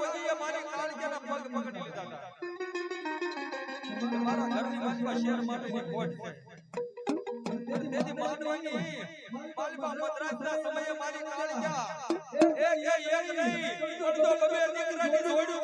મોદીએ મારી કાળજાના પગ પકડી લીધા હતા? મારા ઘરની બાજુમાં શેર માટેની ખોટ છે. સમયે મારી કાળજા એ એ એ નહીં, અડધો કબે દીકરાની જોડું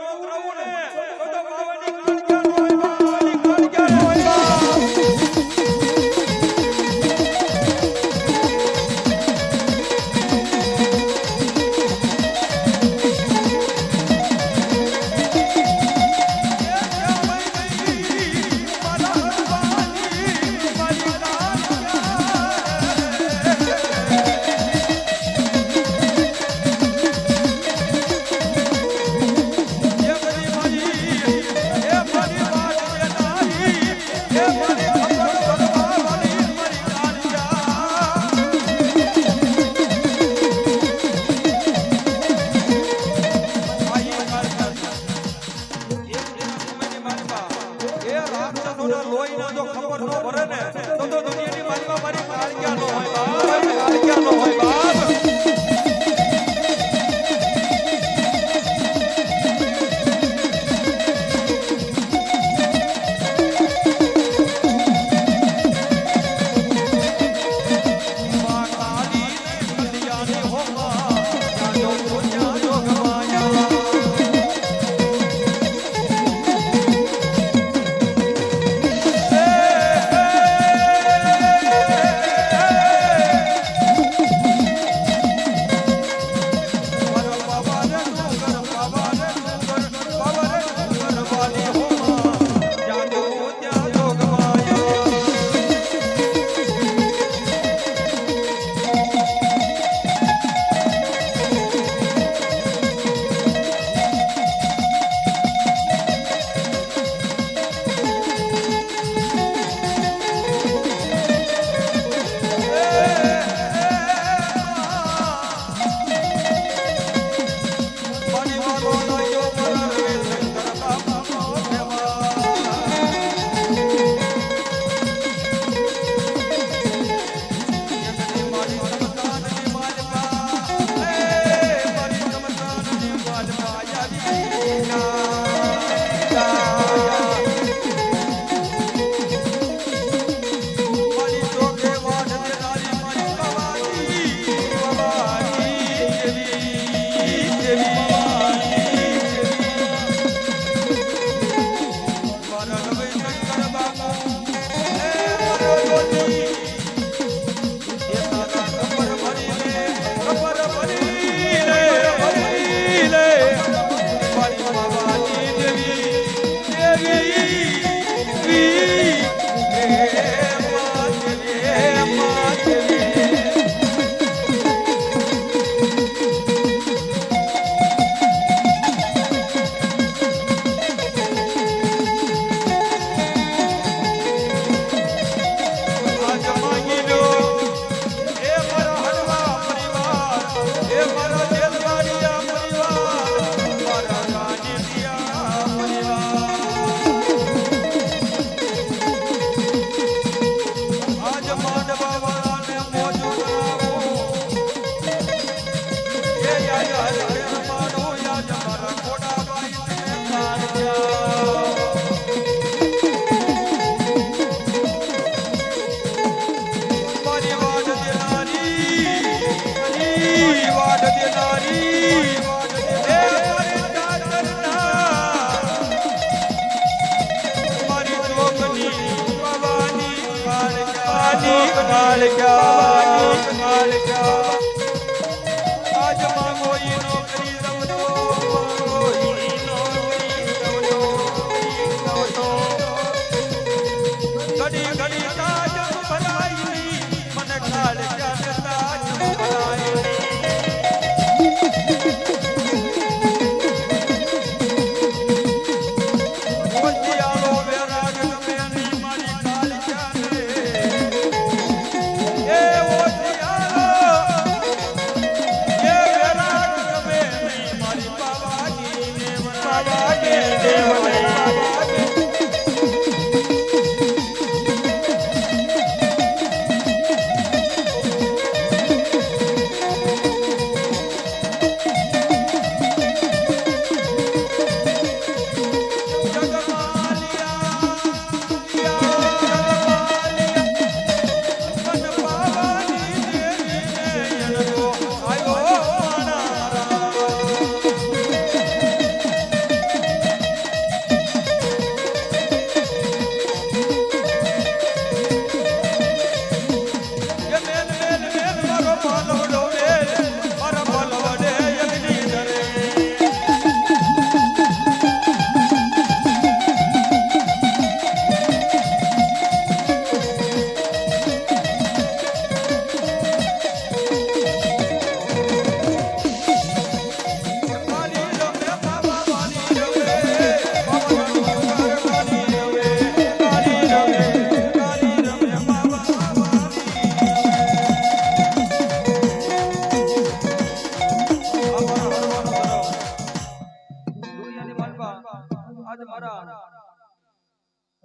Malika.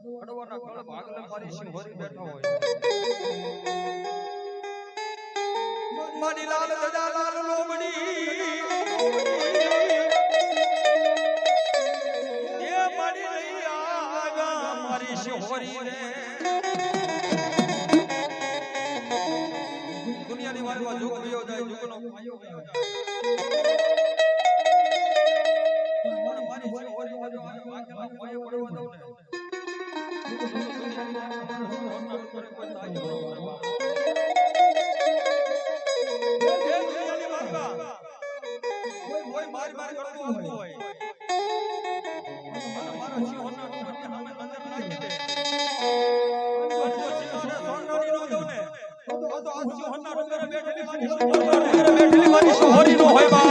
અડવાના કળ ભાગલે મારી શિહોરી બેઠો હોય. મારી લાલ ધજા લાલ લોમડી એ મારી રૈયા મારી શિહોરી રે. દુનિયાની વાતમાં જુગ ગયો જાય જુગનો પાયો ગયો જાય. મારી બાજુ આ વાંકેલા પાયો પડવા દઉં ને બેઠેલી મારી શિહોરના ડુંગરે બેઠેલી મારી શિહોરી નો હોય બા.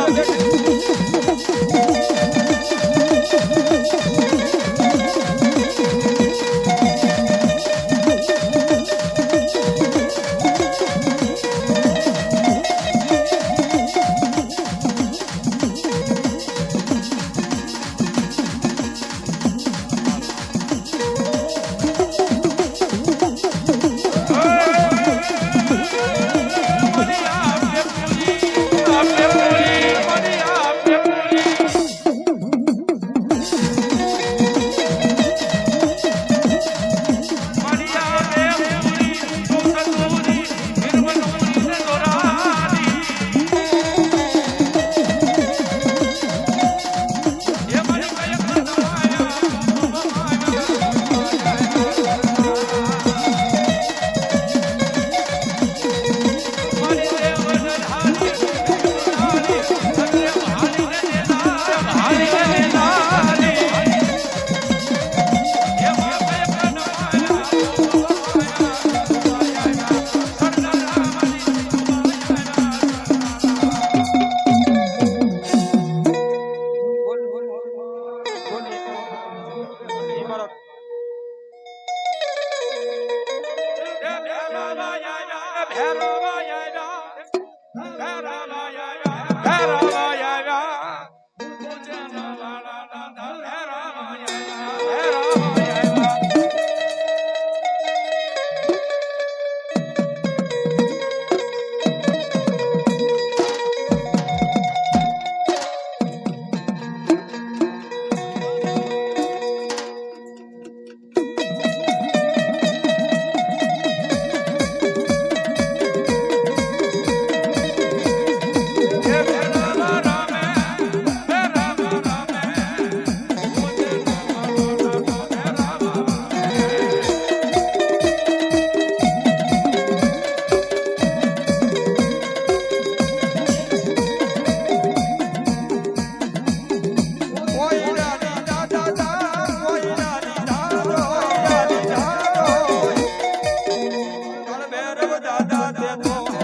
te